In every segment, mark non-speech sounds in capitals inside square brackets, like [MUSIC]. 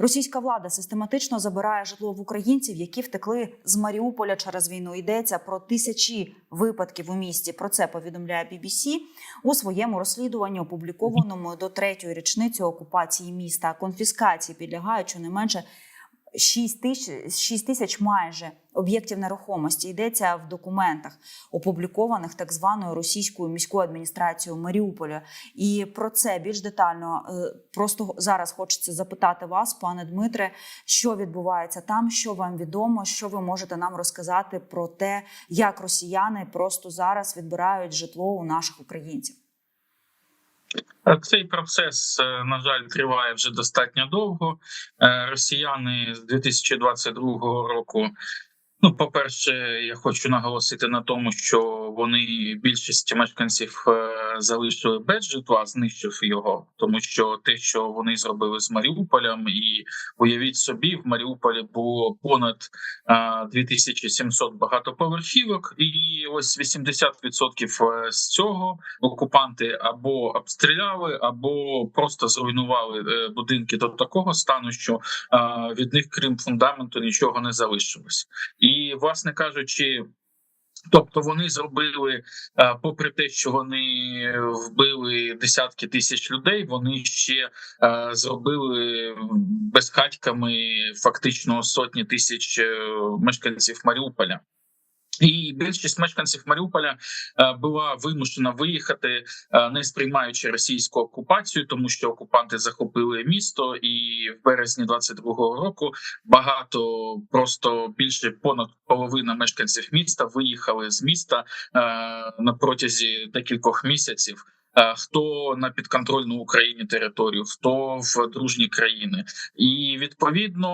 Російська влада систематично забирає житло в українців, які втекли з Маріуполя через війну. Йдеться про тисячі випадків у місті. Про це повідомляє BBC у своєму розслідуванні, опублікованому до третьої річниці окупації міста. Конфіскації підлягають щонайменше 6 тисяч, 6 тисяч майже об'єктів нерухомості йдеться в документах, опублікованих так званою російською міською адміністрацією Маріуполя. І про це більш детально е, просто зараз хочеться запитати вас, пане Дмитре, що відбувається там, що вам відомо, що ви можете нам розказати про те, як росіяни просто зараз відбирають житло у наших українців. Цей процес, е, на жаль, триває вже достатньо довго. Е, Росіяни з 2022 року. Ну, по-перше, я хочу наголосити на тому, що вони більшість мешканців е, залишили без житла, знищив його, тому що те, що вони зробили з Маріуполем, і уявіть собі, в Маріуполі було понад е, 2700 багатоповерхівок, і ось 80% з цього окупанти або обстріляли, або просто зруйнували е, будинки до такого стану, що е, від них, крім фундаменту, нічого не залишилось. І, власне кажучи, тобто вони зробили, е, попри те, що вони вбили десятки тисяч людей, вони ще е, зробили безхатьками фактично сотні тисяч е, мешканців Маріуполя. І більшість мешканців Маріуполя е, була вимушена виїхати, е, не сприймаючи російську окупацію, тому що окупанти захопили місто, і в березні 22-го року багато просто більше понад половина мешканців міста виїхали з міста е, на протязі декількох місяців. Е, Хто на підконтрольну Україні територію, хто в дружні країни, і відповідно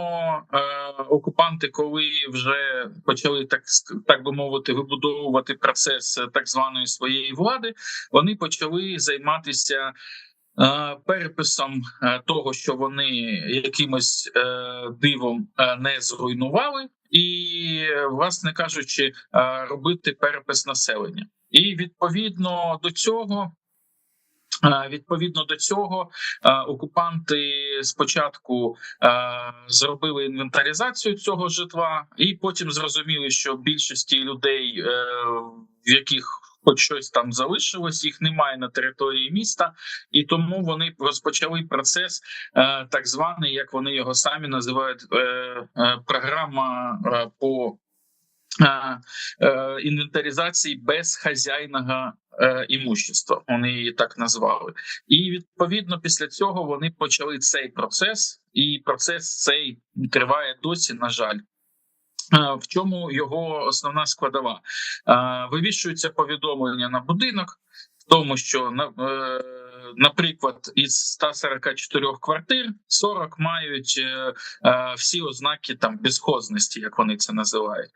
е, окупанти, коли вже почали так так би мовити, вибудовувати процес так званої своєї влади, вони почали займатися. е, Переписом е, того, що вони якимось е, дивом е, не зруйнували, і, власне кажучи, е, робити перепис населення, і відповідно до цього Е, Відповідно до цього, е, окупанти спочатку е, зробили інвентаризацію цього житла, і потім зрозуміли, що більшості людей, в яких хоч щось там залишилось, їх немає на території міста, і тому вони розпочали процес, так званий, як вони його самі називають, програма по інвентаризації безхазяйного е, імущества. Вони її так назвали, і відповідно після цього вони почали цей процес, і процес цей триває досі. На жаль. В чому його основна складова? Вивішується повідомлення на будинок, в тому, що е, наприклад, із 144 квартир 40 мають е, всі ознаки там безхозності, як вони це називають.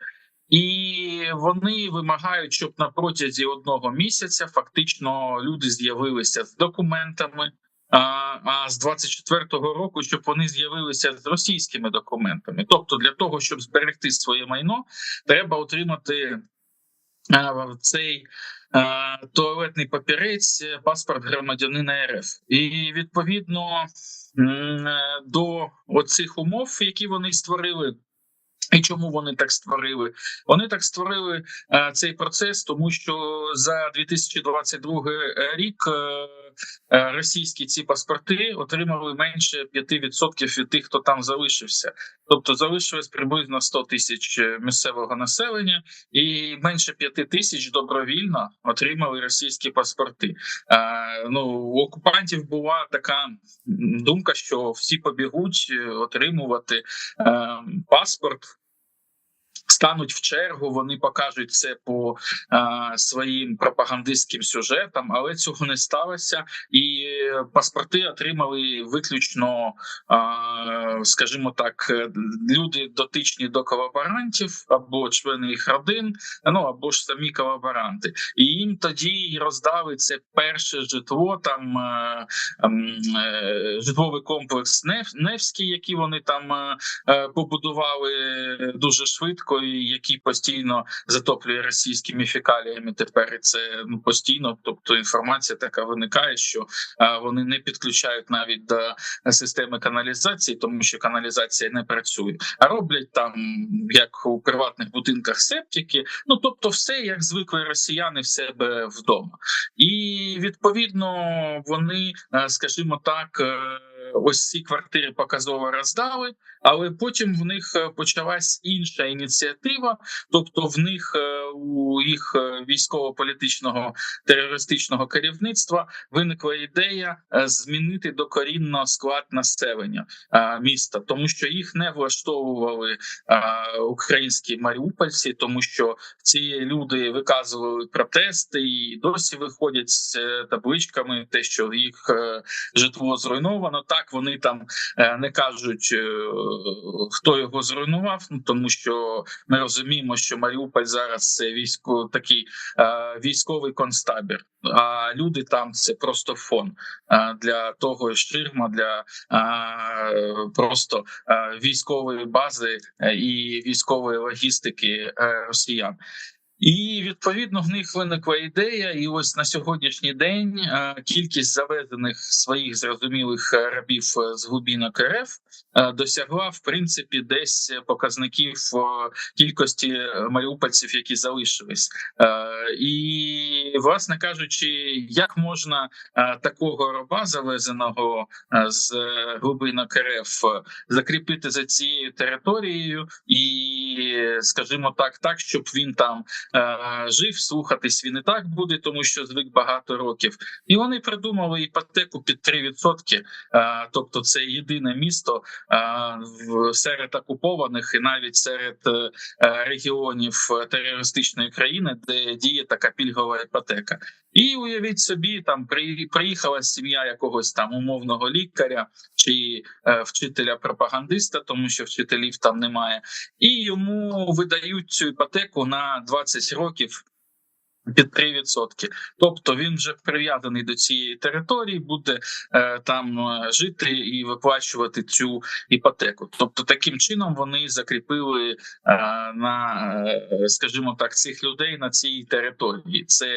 І вони вимагають, щоб на протязі одного місяця фактично люди з'явилися з документами. А з 24-го року, щоб вони з'явилися з російськими документами. Тобто, для того, щоб зберегти своє майно, треба отримати цей туалетний папірець, паспорт громадянина РФ, і відповідно до оцих умов, які вони створили. І чому вони так створили? Вони так створили е, цей процес, тому що за 2022 рік е, е, російські ці паспорти отримали менше 5% від тих, хто там залишився. Тобто залишилось приблизно 100 тисяч місцевого населення, і менше 5 тисяч добровільно отримали російські паспорти. Е, ну у окупантів була така думка, що всі побігуть отримувати е, паспорт стануть в чергу, вони покажуть це по а, своїм пропагандистським сюжетам, але цього не сталося, і паспорти отримали виключно, а, скажімо так, люди дотичні до колаборантів або члени їх родин, ну або ж самі колаборанти, і їм тоді роздали це перше житло, там а, а, житловий комплекс Нев, Невський, який вони там побудували дуже швидко який постійно затоплює російськими фекаліями. Тепер це ну постійно. Тобто інформація така виникає, що е, вони не підключають навіть до системи каналізації, тому що каналізація не працює. А роблять там як у приватних будинках септики. Ну тобто, все як звикли росіяни в себе вдома, і відповідно вони, е, скажімо так. е, Ось ці квартири показово роздали, але потім в них е, почалась інша ініціатива. Тобто, в них е, у їх е, військово-політичного терористичного керівництва виникла ідея змінити докорінно склад населення міста, тому що їх не влаштовували українські маріупольці, тому що ці люди виказували протести і досі виходять з табличками, те, що їх житло зруйновано. Так вони там не кажуть, хто його зруйнував, ну тому що ми розуміємо, що Маріуполь зараз це військо такий е, військовий концтабір. А люди там це просто фон е, для того ширма, для е, просто е, військової бази е, і військової логістики е, росіян. І відповідно в них виникла ідея, і ось на сьогоднішній день кількість завезених своїх зрозумілих е, рабів е, з глибінок РФ е, досягла в принципі десь показників кількості маріупольців, які залишились. І, власне кажучи, як можна такого раба завезеного з глибинок РФ закріпити за цією територією, і скажімо так, так, щоб він там жив, слухатись він і так буде, тому що звик багато років. І вони придумали іпотеку під 3%, е, тобто це єдине місто е, серед окупованих і навіть серед е, е, регіонів е, терористичної країни, де діє така пільгова іпотека. І уявіть собі, там приїхала сім'я якогось там умовного лікаря чи е, вчителя пропагандиста, тому що вчителів там немає, і йому видають цю іпотеку на 20 років. Під 3%. тобто він вже прив'язаний до цієї території, буде е, там е, жити і виплачувати цю іпотеку. Тобто, таким чином вони закріпили е, на, е, скажімо так, цих людей на цій території. Це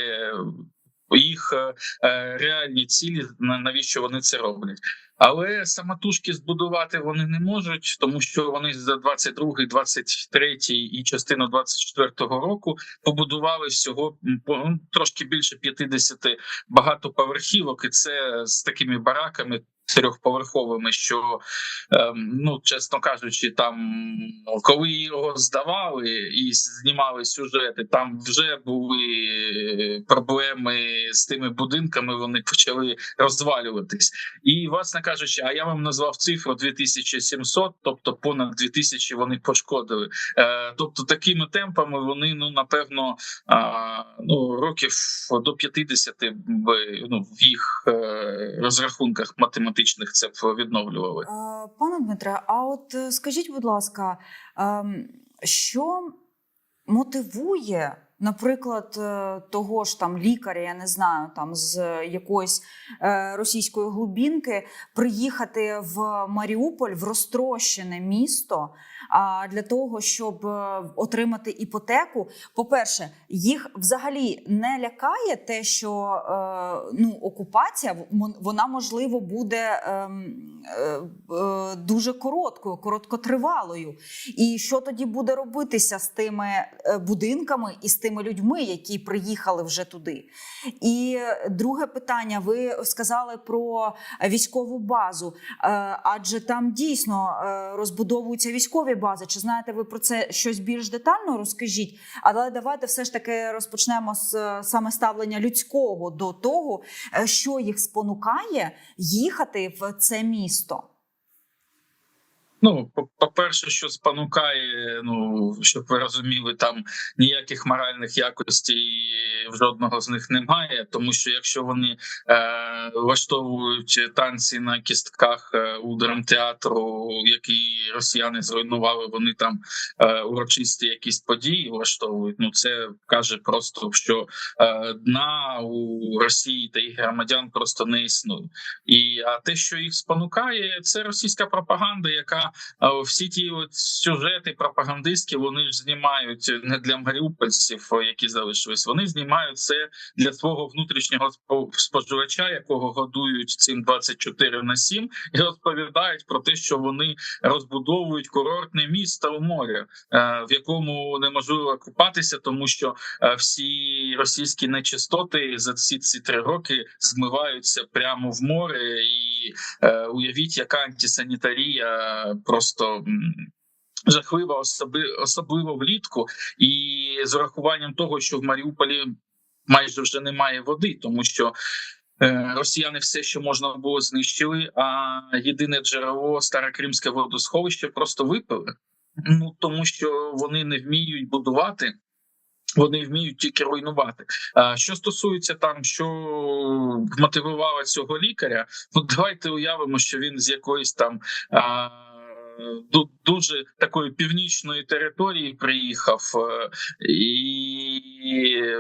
їх е, е, реальні цілі, на- навіщо вони це роблять. Але самотужки збудувати вони не можуть, тому що вони за 22, 23 і частину 24 року побудували всього ну, трошки більше 50 багатоповерхівок, і це з такими бараками трьохповерховими, що ем, ну чесно кажучи, там коли його здавали і знімали сюжети, там вже були проблеми з тими будинками. Вони почали розвалюватись. І, власне кажучи, а я вам назвав цифру 2700, тобто понад 2000 вони пошкодили. Е, тобто, такими темпами вони ну напевно ну років до 50 би ну в їх е, розрахунках математичних це б відновлювали. Е, Пане Дмитре, а от е, скажіть, будь ласка, ем, що мотивує, наприклад, е, того ж там лікаря, я не знаю, там з якоїсь е, російської глубінки приїхати в Маріуполь в розтрощене місто? А для того, щоб е, отримати іпотеку, по-перше, їх взагалі не лякає те, що ну, окупація вона можливо буде ем, дуже короткою, короткотривалою. І що тоді буде робитися з тими будинками і з тими людьми, які приїхали вже туди? І друге питання: ви сказали про військову базу, Е, адже там дійсно е, розбудовуються військові бази. Чи знаєте ви про це щось більш детально? Розкажіть. Але давайте все ж таки розпочнемо з е, саме ставлення людського до того, е, що їх спонукає їхати в це місто. Ну, по- по-перше, що спонукає, ну щоб ви розуміли, там ніяких моральних якостей в жодного з них немає. Тому що якщо вони е, влаштовують танці на кістках е, у драмтеатру, який росіяни зруйнували, вони там е, урочисті якісь події влаштовують. Ну це каже просто, що е, дна у Росії та їх громадян просто не існує. І а те, що їх спонукає, це російська пропаганда, яка всі ті от сюжети пропагандистські вони ж знімають не для маріупольців, які залишились. Вони знімають це для свого внутрішнього спо- споживача, якого годують цим 24 на 7, і розповідають про те, що вони розбудовують курортне місто у морі, е, в якому неможливо купатися, тому що е, всі російські нечистоти за ці ці три роки змиваються прямо в море, і е, уявіть, яка антисанітарія просто. Жахлива, особи, особливо влітку, і з урахуванням того, що в Маріуполі майже вже немає води, тому що е, росіяни все, що можна було, знищили. А єдине джерело старокримське водосховище просто випили. Ну тому що вони не вміють будувати. Вони вміють тільки руйнувати. А що стосується там, що мотивувало цього лікаря, ну давайте уявимо, що він з якоїсь там а, дуже такої північної території приїхав, е, і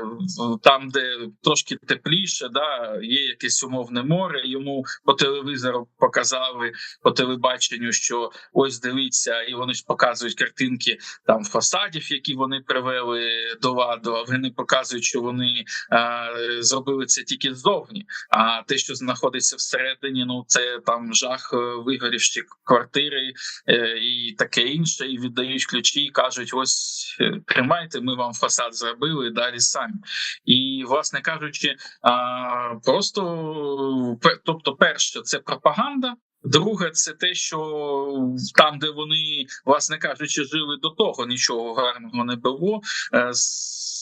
там, де трошки тепліше, да, є якесь умовне море. Йому по телевізору показали по телебаченню, що ось дивіться, і вони ж показують картинки там фасадів, які вони привели до ладу. А вони показують, що вони е, зробили це тільки ззовні. А те, що знаходиться всередині, ну це там жах е, вигорівші квартири е, і таке інше. І віддають ключі, і кажуть: ось е, тримайте, ми вам фасад зробили далі самі. І, власне кажучи, просто тобто, перше, це пропаганда. Друге, це те, що там, де вони, власне кажучи, жили до того, нічого гарного не було е,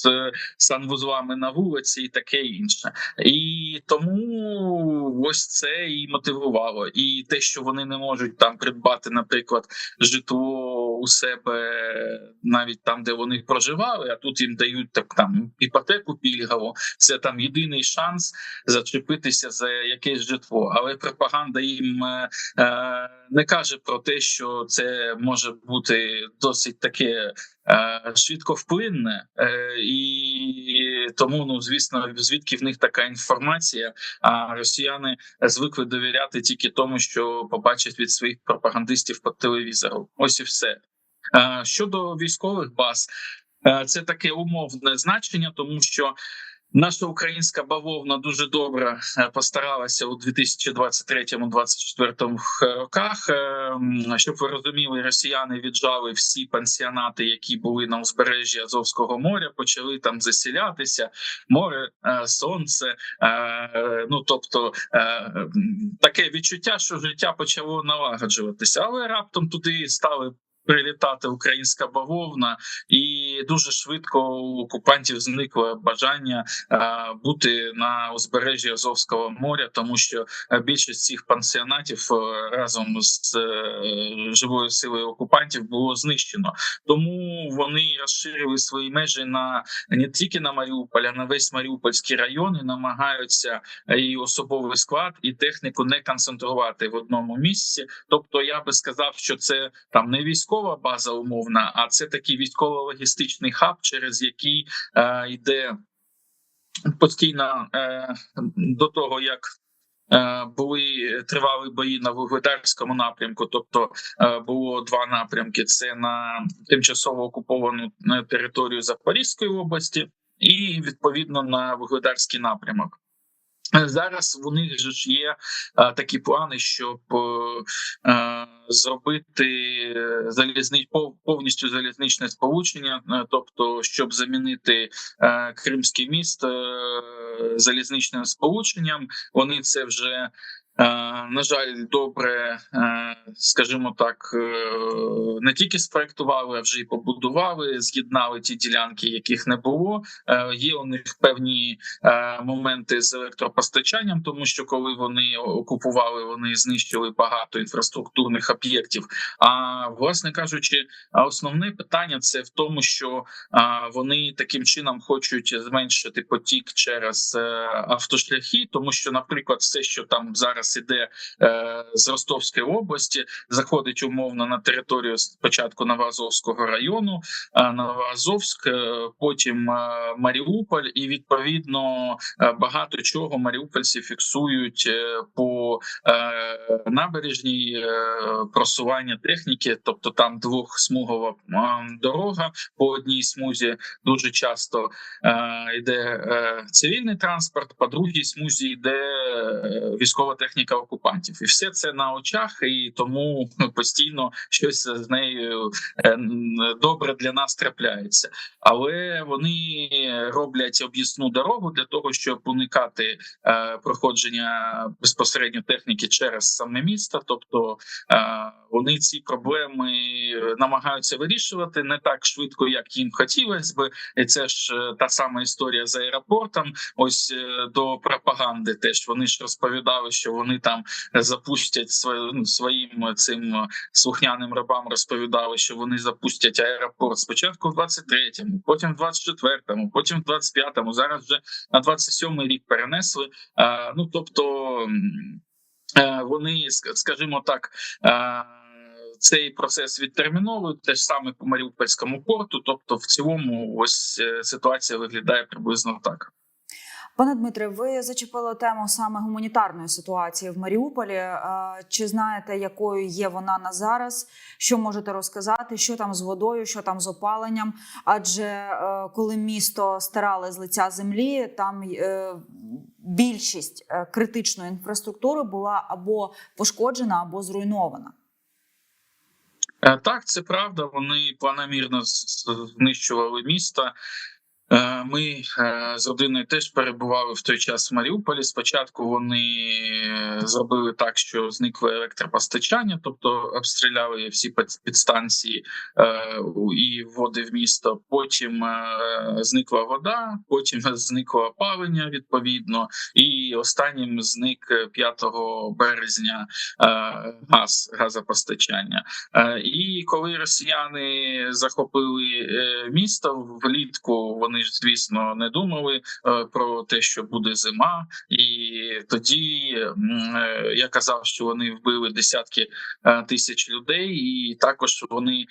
з санвузлами на вулиці і таке інше. І тому ось це і мотивувало. І те, що вони не можуть там придбати, наприклад, житло у себе навіть там, де вони проживали, а тут їм дають так там іпотеку пільгову. Це там єдиний шанс зачепитися за якесь житло. Але пропаганда їм е, е, не каже про те, що це може бути досить таке. Е, Швидковплинне, е, і тому, ну звісно, звідки в них така інформація. А росіяни звикли довіряти тільки тому, що побачать від своїх пропагандистів по телевізору. Ось і все. Е, Щодо військових баз, це таке умовне значення, тому що наша українська бавовна дуже добре е, постаралася у 2023-2024 роках. Е, Щоб ви розуміли, росіяни віджали всі пансіонати, які були на узбережжі Азовського моря, почали там засілятися. Море, е, сонце. Ну тобто таке відчуття, що життя почало налагоджуватися, але раптом туди стали. Прилітати українська бавовна, і дуже швидко у окупантів зникло бажання е, бути на узбережжі Азовського моря, тому що е, більшість цих пансіонатів е, разом з живою силою окупантів було знищено. Тому вони розширили свої межі на не тільки на Маріуполь, а на весь Маріупольський район і намагаються і особовий склад, і техніку не концентрувати в одному місці. Тобто, я би сказав, що це там не військова база умовна, а це такий військово-логістичний хаб, через який е, йде постійно е, до того, як е, були тривали бої на вугледарському напрямку. Тобто е, було два напрямки: це на тимчасово окуповану е, територію Запорізької області, і відповідно на вугледарський напрямок. Зараз у них ж є такі плани, щоб зробити залізнич залізни повністю залізничне сполучення, е, тобто щоб замінити е, Кримський міст е, залізничним сполученням. Вони це вже. Е, На жаль, добре, е, скажімо так, е, не тільки спроектували, а вже й побудували, з'єднали ті ділянки, яких не було. Є у них певні моменти з електропостачанням, тому що коли вони окупували, вони знищили багато інфраструктурних об'єктів. А власне кажучи, основне питання це в тому, що вони таким чином хочуть зменшити потік через автошляхи, тому що, наприклад, все, що там зараз зараз іде е, з Ростовської області, заходить умовно на територію спочатку Новоазовського району, е, Новоазовськ, е, потім е, Маріуполь, і відповідно е, багато чого маріупольці фіксують е, по е, набережній е, просування техніки, тобто там двохсмугова е, дорога по одній смузі дуже часто е, йде е, цивільний транспорт, по другій смузі йде е, військова техніка окупантів, і все це на очах, і тому постійно щось з нею е, добре для нас трапляється. Але вони роблять об'їзну дорогу для того, щоб уникати е, проходження безпосередньо техніки через саме місто. Тобто е, вони ці проблеми намагаються вирішувати не так швидко, як їм хотілося би. І це ж та сама історія з аеропортом. Ось до пропаганди теж вони ж розповідали, що вони там запустять своє, ну, своїм цим е, слухняним рабам розповідали, що вони запустять аеропорт спочатку в 23-му, потім в 24-му, потім в 25-му, Зараз вже на 27-й рік перенесли. Е, ну тобто е, вони, скажімо так. Цей процес відтерміновують те ж саме по Маріупольському порту. Тобто, в цілому, ось ситуація виглядає приблизно так. Пане Дмитре, ви зачепили тему саме гуманітарної ситуації в Маріуполі. Е, Чи знаєте, якою є вона на зараз? Що можете розказати? Що там з водою, що там з опаленням? Адже е, коли місто стирали з лиця землі, там е, більшість критичної інфраструктури була або пошкоджена, або зруйнована. Так, це правда. Вони планомірно знищували місто. Е, Ми е, з родиною теж перебували в той час в Маріуполі. Спочатку вони зробили так, що зникло електропостачання, тобто обстріляли всі підстанції е, і вводи в місто. Потім зникла вода, потім [LAUGHS] зникло опалення відповідно, і останнім зник е, 5 березня газ газопостачання. І коли росіяни захопили місто влітку, вони звісно не думали е, про те, що буде зима, і тоді е, я казав, що вони вбили десятки е, тисяч людей, і також вони,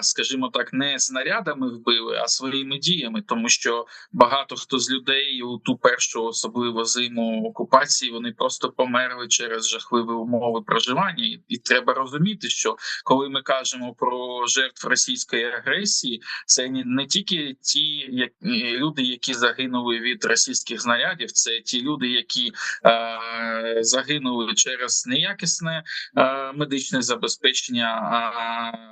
скажімо так, не снарядами вбили, а своїми діями, тому що багато хто з людей у ту першу особливо зиму окупації вони просто померли через жахливі умови проживання, і, треба розуміти, що коли ми кажемо про жертв російської агресії, це не, тільки ті як, е, люди, які загинули від російських знарядів, це ті люди, які е, загинули через неякісне е, медичне забезпечення,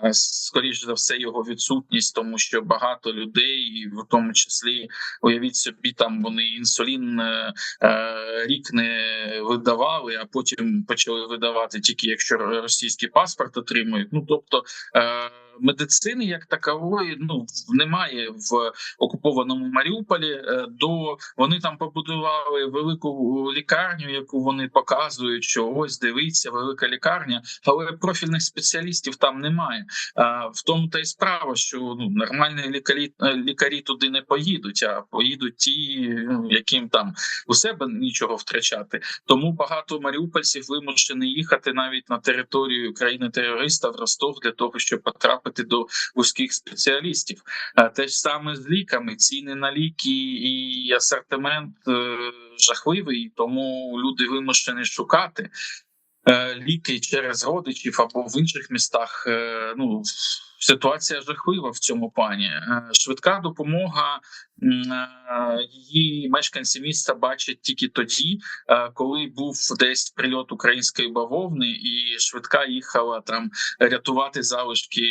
а скоріш за все його відсутність, тому що багато людей, в тому числі уявіть собі, там вони інсулін е, е, рік не видавали, а потім почали видавати тільки якщо російський паспорт отримують. Ну тобто. Е, Медицини як такової ну немає в окупованому Маріуполі. Е, До вони там побудували велику лікарню, яку вони показують, що ось дивіться, велика лікарня, але профільних спеціалістів там немає. А в тому та й справа, що ну нормальні лікарі е, лікарі туди не поїдуть, а поїдуть ті, ну, яким там у себе нічого втрачати. Тому багато маріупольців вимушені їхати навіть на територію країни терориста в Ростов для того, щоб потрапити до вузьких спеціалістів. А те ж саме з ліками. Ціни на ліки і асортимент е, жахливий, тому люди вимушені шукати. е, Ліки через родичів або в інших містах. Е, Ну ситуація жахлива в цьому плані. Е, Швидка допомога е, її мешканці міста бачать тільки тоді, е, коли був десь прильот української бавовни, і швидка їхала там рятувати залишки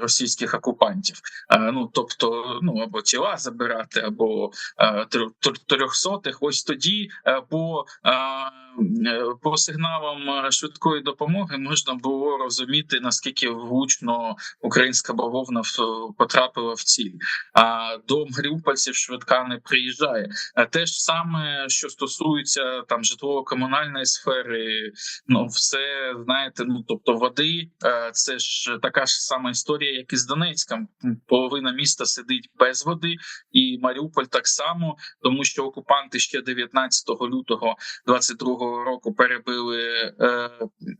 російських окупантів. Е, Ну тобто, ну або тіла забирати, або е, тр- тр- трьохсотих. Ось тоді е, по, е, е, по сигналам е, швидкої допомоги можна було розуміти наскільки влучно українська бавовна потрапила в ціль. А до маріупольців швидка не приїжджає. Е, Те ж саме, що стосується там житлово-комунальної сфери, ну все знаєте. Ну тобто, води е, це ж така ж сама історія, як і з Донецьком. Половина міста сидить без води, і Маріуполь так само, тому що окупанти ще 19 лютого 22 року перебили е,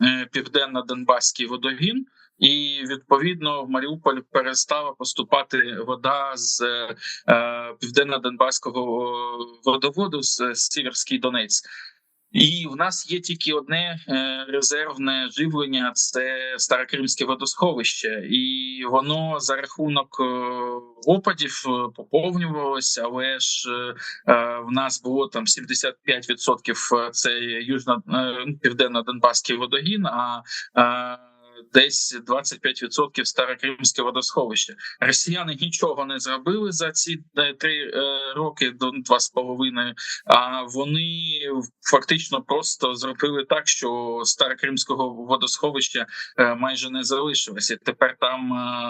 е, південно-донбаський водогін. І відповідно в Маріуполь перестала поступати вода з е, південно-донбаського водоводу з Сіверський Донець. І в нас є тільки одне е, резервне живлення це Старокримське водосховище, і воно за рахунок е, опадів е, поповнювалося, але ж в нас було там 75% це южно південно-донбаський водогін. А Десь 25% Старокримське водосховище. Росіяни нічого не зробили за ці е, три е, роки до два з половиною. А вони фактично просто зробили так, що Старокримського водосховища е, майже не залишилося. Тепер там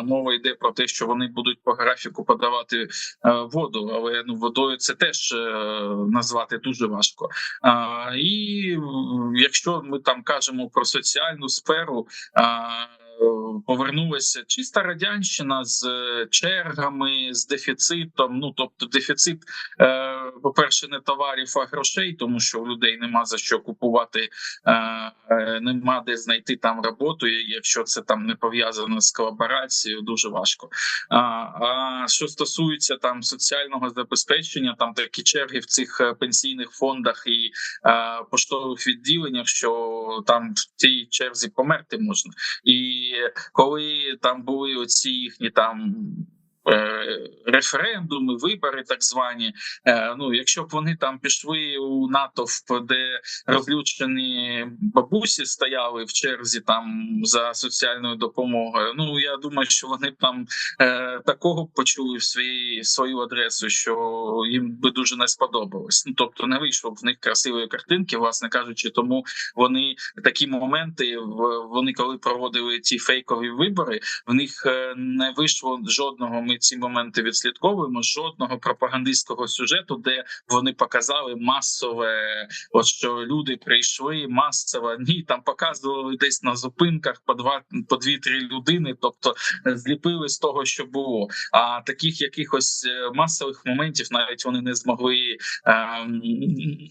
мова йде про те, що вони будуть по графіку подавати воду, але ну водою це теж назвати дуже важко. І якщо ми там кажемо про соціальну сферу. uh, Повернулася чиста радянщина з е, чергами, з дефіцитом. Ну тобто, дефіцит, е, по-перше, не товарів, а грошей, тому що у людей нема за що купувати, е, нема де знайти там роботу. і Якщо це там не пов'язано з колаборацією, дуже важко. А, а що стосується там соціального забезпечення, там такі черги в цих пенсійних фондах і поштових відділеннях, що там в цій черзі померти можна. І коли там були оці їхні там. Е, Референдуми, вибори, так звані. Е, Ну, якщо б вони там пішли у натовп, де розлючені бабусі стояли в черзі там за соціальною допомогою. Ну я думаю, що вони б там е, такого почули в своїй свою адресу, що їм би дуже не сподобалось. Ну тобто не вийшло б в них красивої картинки, власне кажучи, тому вони такі моменти вони коли проводили ці фейкові вибори, в них не вийшло жодного. Ми ці моменти відслідковуємо. Жодного пропагандистського сюжету, де вони показали масове, от що люди прийшли масово. Ні, там показували десь на зупинках по два по дві-три людини, тобто е, зліпили з того, що було. А таких якихось е, масових моментів навіть вони не змогли ем,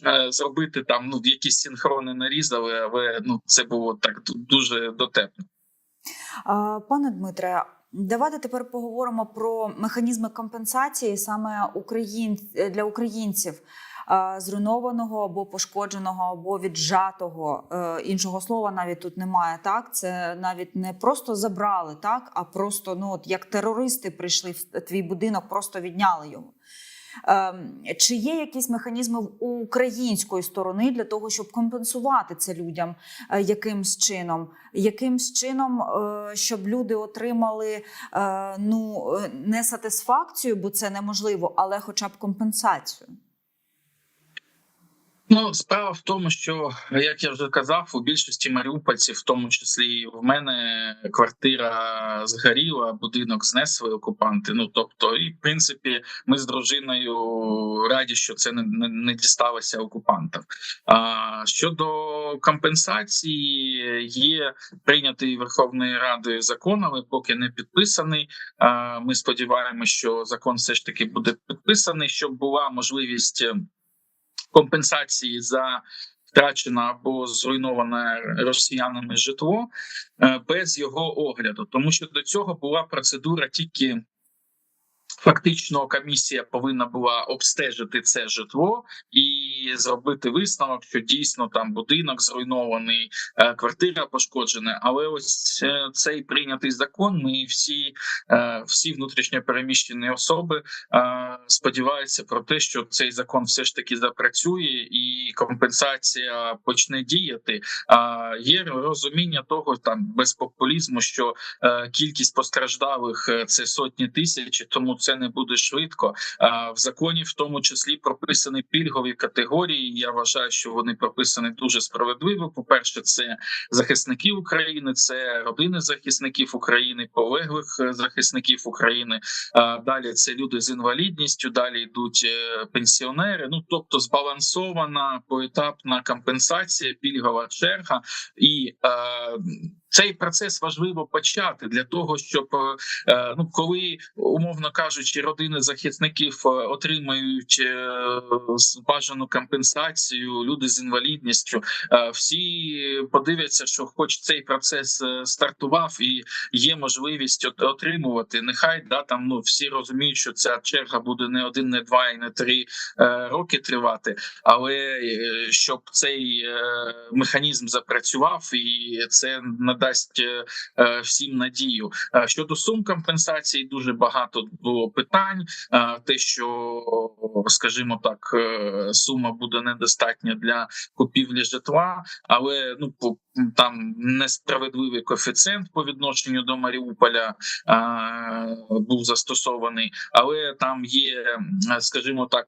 е, зробити там. Ну якісь синхрони нарізали, але ну це було так дуже дотепно. Пане Дмитре, давайте тепер поговоримо про механізми компенсації саме україн... для українців. Зруйнованого або пошкодженого, або віджатого Е, іншого слова навіть тут немає. Так це навіть не просто забрали, так а просто ну от як терористи прийшли в твій будинок, просто відняли його. Ем, Чи є якісь механізми у української сторони для того, щоб компенсувати це людям е, якимсь чином? Якимсь чином, е, щоб люди отримали е, ну не сатисфакцію, бо це неможливо, але хоча б компенсацію? Ну, справа в тому, що як я вже казав, у більшості маріупольців, в тому числі в мене, квартира згоріла, будинок знесли окупанти. Ну тобто, і в принципі, ми з дружиною раді, що це не, не, не дісталося окупантам. А щодо компенсації, є прийнятий Верховною Радою закон, але поки не підписаний. А, Ми сподіваємося, що закон все ж таки буде підписаний, щоб була можливість компенсації за втрачене або зруйноване росіянами житло е, без його огляду, тому що до цього була процедура тільки. Фактично, комісія повинна була обстежити це житло і зробити висновок, що дійсно там будинок зруйнований, е, квартира пошкоджена. Але ось е, цей прийнятий закон. Ми всі, е, всі внутрішньо переміщені особи сподіваються про те, що цей закон все ж таки запрацює і компенсація почне діяти. А є розуміння того, там без популізму, що кількість постраждалих це сотні тисяч, тому це не буде швидко. В законі, в тому числі, прописані пільгові категорії. Я вважаю, що вони прописані дуже справедливо. По перше, це захисники України, це родини захисників України, полеглих е, захисників України. А далі це люди з інвалідністю. Далі йдуть е, пенсіонери. Ну тобто збалансована поетапна компенсація, пільгова черга і. Цей процес важливо почати для того, щоб е, е, ну коли умовно кажучи, родини захисників е, отримають бажану компенсацію, люди з інвалідністю, всі подивляться, що хоч цей процес стартував і є можливість отримувати. Нехай да там ну всі розуміють, що ця черга буде не один, не два і не три роки тривати, але щоб цей механізм запрацював, і це надасть е, е, всім надію. Е, Щодо сум компенсації, дуже багато було питань. Те, що скажімо так, сума буде недостатня для купівлі житла, але ну там несправедливий коефіцієнт по відношенню до Маріуполя е, був застосований, але там є, скажімо так,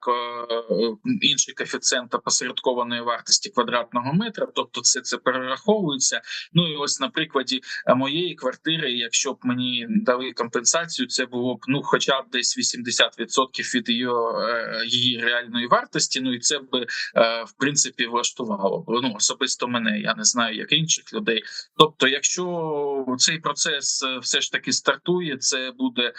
інший коефіцієнт опосередкованої вартості квадратного метра, тобто це це перераховується. Ну і ось на прикладі е, моєї квартири, якщо б мені дали компенсацію, це було б ну, хоча б десь 80% від її, е, її реальної вартості. Ну і це б е, в принципі влаштувало. Ну особисто мене. Я не знаю, як інших людей. Тобто, якщо цей процес все ж таки стартує, це буде.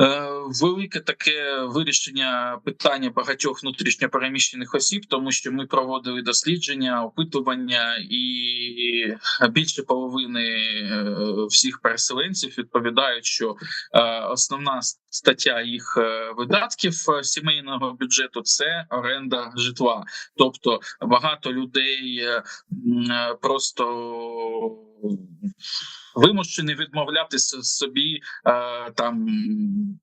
Е, Велике таке вирішення питання багатьох внутрішньопереміщених осіб, тому що ми проводили дослідження, опитування, і більше половини е, всіх переселенців відповідають, що е, основна стаття їх видатків сімейного бюджету це оренда житла. Тобто багато людей просто вимушені відмовлятися собі е, там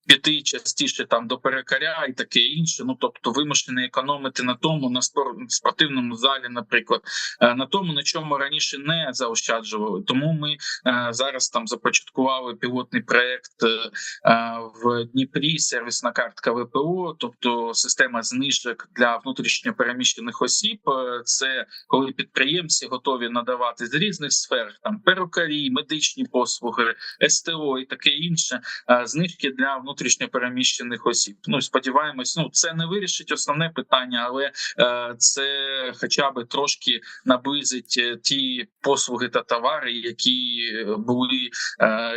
піти частіше там до перекаря і таке інше. Ну тобто вимушені економити на тому на спор- спортивному залі, наприклад, е, на тому, на чому раніше не заощаджували. Тому ми е, зараз там започаткували пілотний проект е, е, в Дніпрі. Сервісна картка ВПО, тобто система знижок для внутрішньо переміщених осіб. Е, Це коли підприємці готові надавати з різних сфер там перукарі, медичні послуги, СТО і таке інше. Знижки для внутрішньо переміщених осіб. Ну сподіваємось, ну це не вирішить основне питання, але е, це хоча б трошки наблизить е, ті послуги та товари, які е, були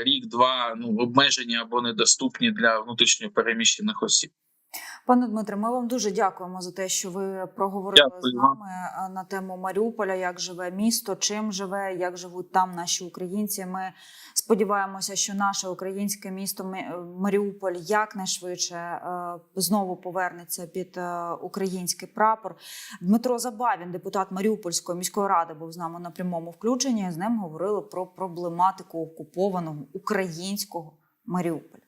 рік-два ну обмежені або недоступні для внутрішньо переміщених осіб. Пане Дмитре, ми вам дуже дякуємо за те, що ви проговорили Дякую з нами е, на тему Маріуполя, як живе місто, чим живе, як живуть там наші українці. Ми сподіваємося, що наше українське місто е, Маріуполь якнайшвидше е, знову повернеться під український прапор. Дмитро Забавін, депутат Маріупольської міської ради, був з нами на прямому включенні. З ним говорили про проблематику окупованого українського Маріуполя.